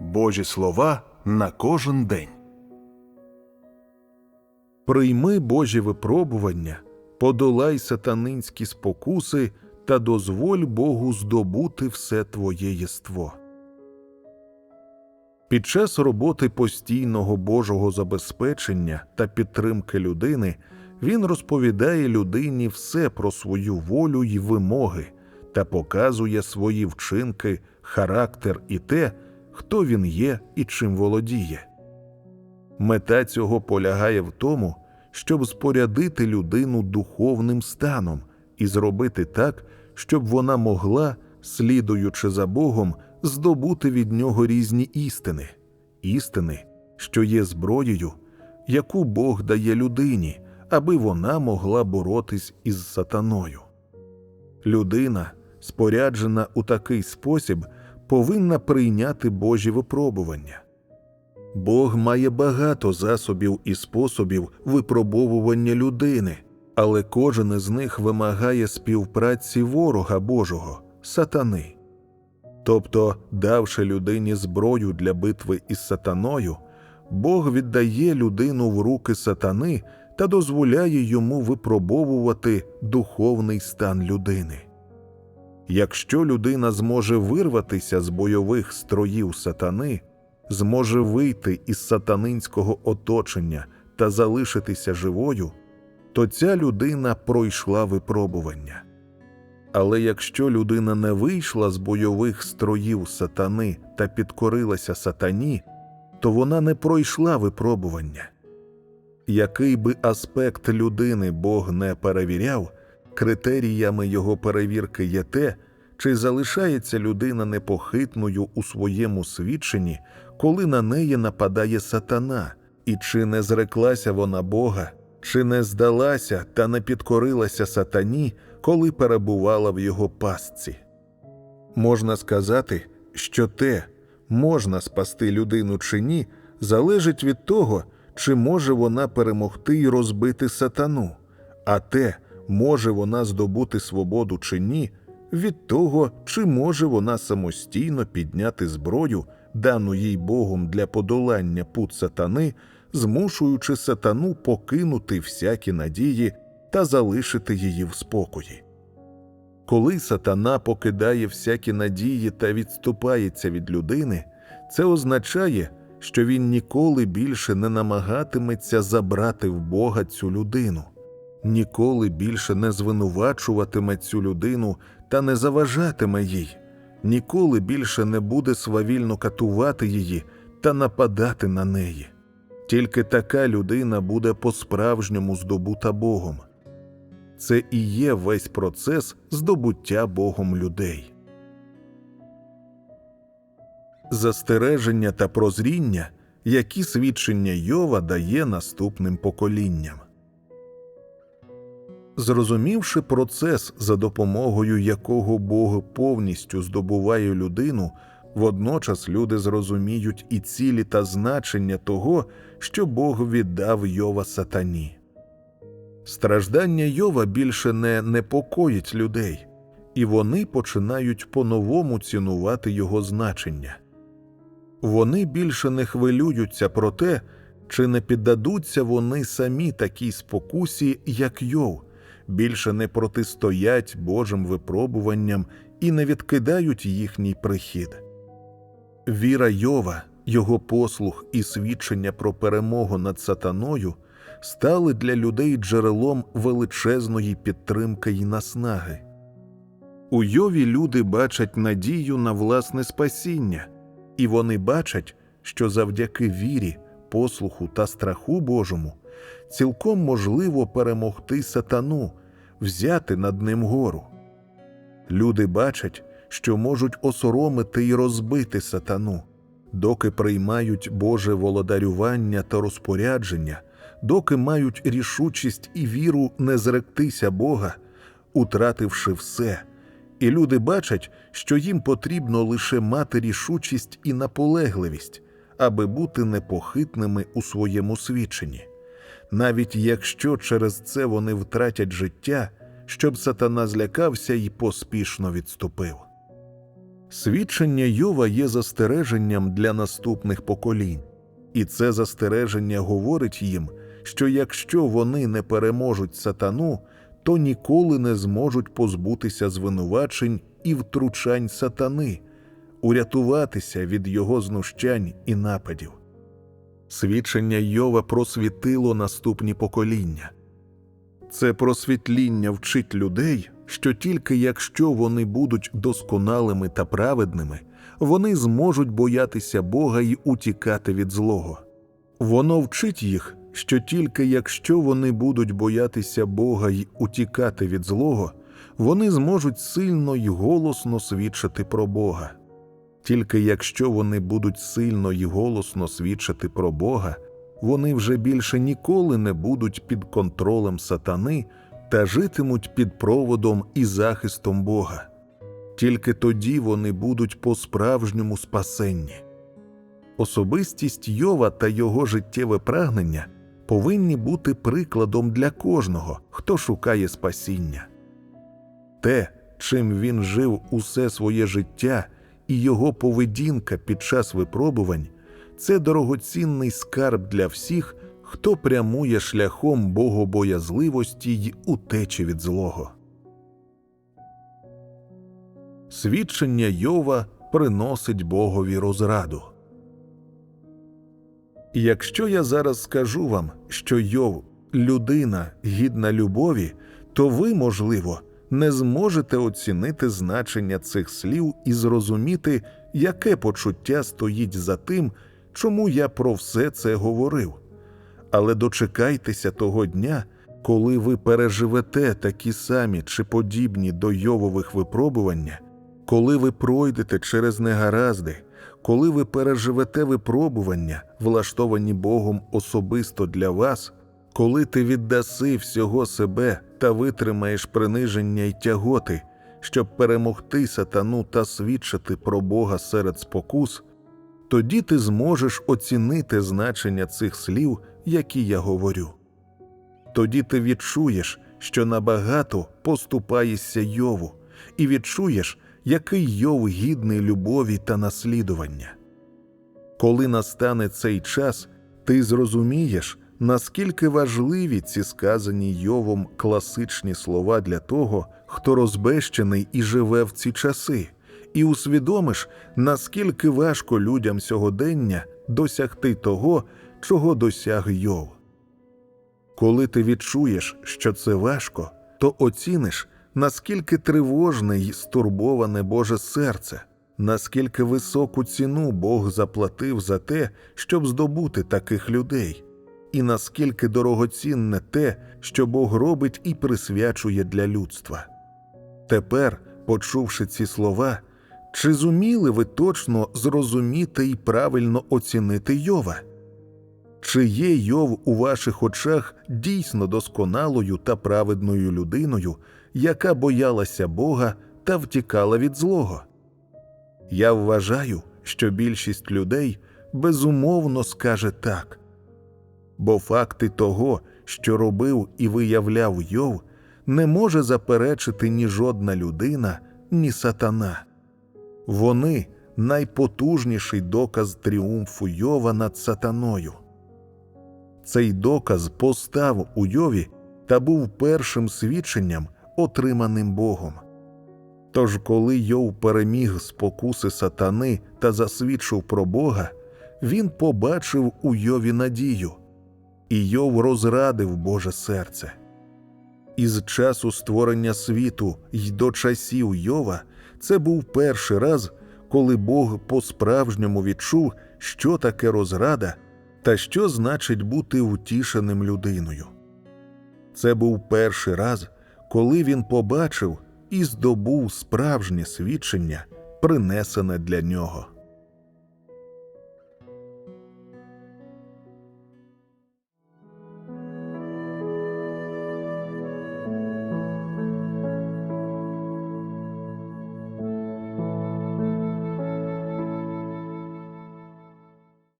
Божі слова на кожен день. Прийми Божі випробування, подолай сатанинські спокуси та дозволь Богу здобути все твоє єство. Під час роботи постійного Божого забезпечення та підтримки людини він розповідає людині все про свою волю й вимоги та показує свої вчинки, характер і те, хто він є і чим володіє. Мета цього полягає в тому, щоб спорядити людину духовним станом і зробити так, щоб вона могла, слідуючи за Богом, здобути від нього різні істини, істини, що є зброєю, яку Бог дає людині, аби вона могла боротись із сатаною. Людина, споряджена у такий спосіб, повинна прийняти Божі випробування. Бог має багато засобів і способів випробовування людини, але кожен із них вимагає співпраці ворога Божого, сатани. Тобто, давши людині зброю для битви із сатаною, Бог віддає людину в руки сатани та дозволяє йому випробовувати духовний стан людини. Якщо людина зможе вирватися з бойових строїв сатани, зможе вийти із сатанинського оточення та залишитися живою, то ця людина пройшла випробування. Але якщо людина не вийшла з бойових строїв сатани та підкорилася сатані, то вона не пройшла випробування. Який би аспект людини Бог не перевіряв, критеріями його перевірки є те, чи залишається людина непохитною у своєму свідченні, коли на неї нападає сатана, і чи не зреклася вона Бога, чи не здалася та не підкорилася сатані, коли перебувала в його пастці. Можна сказати, що те, можна спасти людину чи ні, залежить від того, чи може вона перемогти і розбити сатану, а те, може вона здобути свободу чи ні, від того, чи може вона самостійно підняти зброю, дану їй Богом для подолання пут сатани, змушуючи сатану покинути всякі надії та залишити її в спокої. Коли сатана покидає всякі надії та відступається від людини, це означає, що він ніколи більше не намагатиметься забрати в Бога цю людину, ніколи більше не звинувачуватиме цю людину та не заважатиме їй, ніколи більше не буде свавільно катувати її та нападати на неї. Тільки така людина буде по-справжньому здобута Богом. Це і є весь процес здобуття Богом людей. Застереження та прозріння, які свідчення Йова дає наступним поколінням. Зрозумівши процес, за допомогою якого Бог повністю здобуває людину, водночас люди зрозуміють і цілі та значення того, що Бог віддав Йова сатані. Страждання Йова більше не непокоїть людей, і вони починають по-новому цінувати його значення. Вони більше не хвилюються про те, чи не піддадуться вони самі такій спокусі, як Йов, більше не протистоять Божим випробуванням і не відкидають їхній прихід. Віра Йова, його послух і свідчення про перемогу над сатаною стали для людей джерелом величезної підтримки й наснаги. У Йові люди бачать надію на власне спасіння, і вони бачать, що завдяки вірі, послуху та страху Божому цілком можливо перемогти сатану, взяти над ним гору. Люди бачать, що можуть осоромити і розбити сатану, доки приймають Боже володарювання та розпорядження, доки мають рішучість і віру не зректися Бога, утративши все. І люди бачать, що їм потрібно лише мати рішучість і наполегливість, аби бути непохитними у своєму свідченні, навіть якщо через це вони втратять життя, щоб сатана злякався і поспішно відступив. Свідчення Йова є застереженням для наступних поколінь, і це застереження говорить їм, що якщо вони не переможуть сатану, то ніколи не зможуть позбутися звинувачень і втручань сатани, урятуватися від його знущань і нападів. Свідчення Йова просвітило наступні покоління. Це просвітління вчить людей, що тільки якщо вони будуть досконалими та праведними, вони зможуть боятися Бога і утікати від злого. Воно вчить їх, що тільки якщо вони будуть боятися Бога й утікати від злого, вони зможуть сильно й голосно свідчити про Бога. Тільки якщо вони будуть сильно й голосно свідчити про Бога, вони вже більше ніколи не будуть під контролем сатани та житимуть під проводом і захистом Бога. Тільки тоді вони будуть по-справжньому спасенні. Особистість Йова та його життєве прагнення повинні бути прикладом для кожного, хто шукає спасіння. Те, чим він жив усе своє життя, і його поведінка під час випробувань це дорогоцінний скарб для всіх, хто прямує шляхом богобоязливості й утечі від злого. Свідчення Йова приносить Богові розраду. Якщо я зараз скажу вам, що Йов людина гідна любові, то ви, можливо, не зможете оцінити значення цих слів і зрозуміти, яке почуття стоїть за тим, чому я про все це говорив. Але дочекайтеся того дня, коли ви переживете такі самі чи подібні до Йовових випробування, коли ви пройдете через негаразди, коли ви переживете випробування, влаштовані Богом особисто для вас, коли ти віддаси всього себе та витримаєш приниження й тяготи, щоб перемогти сатану та свідчити про Бога серед спокус, тоді ти зможеш оцінити значення цих слів, які я говорю. Тоді ти відчуєш, що набагато поступаєшся Йову, і відчуєш, який Йов гідний любові та наслідування. Коли настане цей час, ти зрозумієш, наскільки важливі ці сказані Йовом класичні слова для того, хто розбещений і живе в ці часи, і усвідомиш, наскільки важко людям сьогодення досягти того, чого досяг Йов. Коли ти відчуєш, що це важко, то оціниш, наскільки тривожне й стурбоване Боже серце, наскільки високу ціну Бог заплатив за те, щоб здобути таких людей, і наскільки дорогоцінне те, що Бог робить і присвячує для людства. Тепер, почувши ці слова, чи зуміли ви точно зрозуміти і правильно оцінити Йова? Чи є Йов у ваших очах дійсно досконалою та праведною людиною, яка боялася Бога та втікала від злого? Я вважаю, що більшість людей безумовно скаже так. Бо факти того, що робив і виявляв Йов, не може заперечити ні жодна людина, ні сатана. Вони найпотужніший доказ тріумфу Йова над сатаною. Цей доказ постав у Йові та був першим свідченням, отриманим Богом. Тож, коли Йов переміг спокуси сатани та засвідчив про Бога, він побачив у Йові надію, Йов розрадив Боже серце. Із часу створення світу й до часів Йова це був перший раз, коли Бог по-справжньому відчув, що таке розрада та що значить бути втішеним людиною. Це був перший раз, коли він побачив і здобув справжнє свідчення, принесене для нього.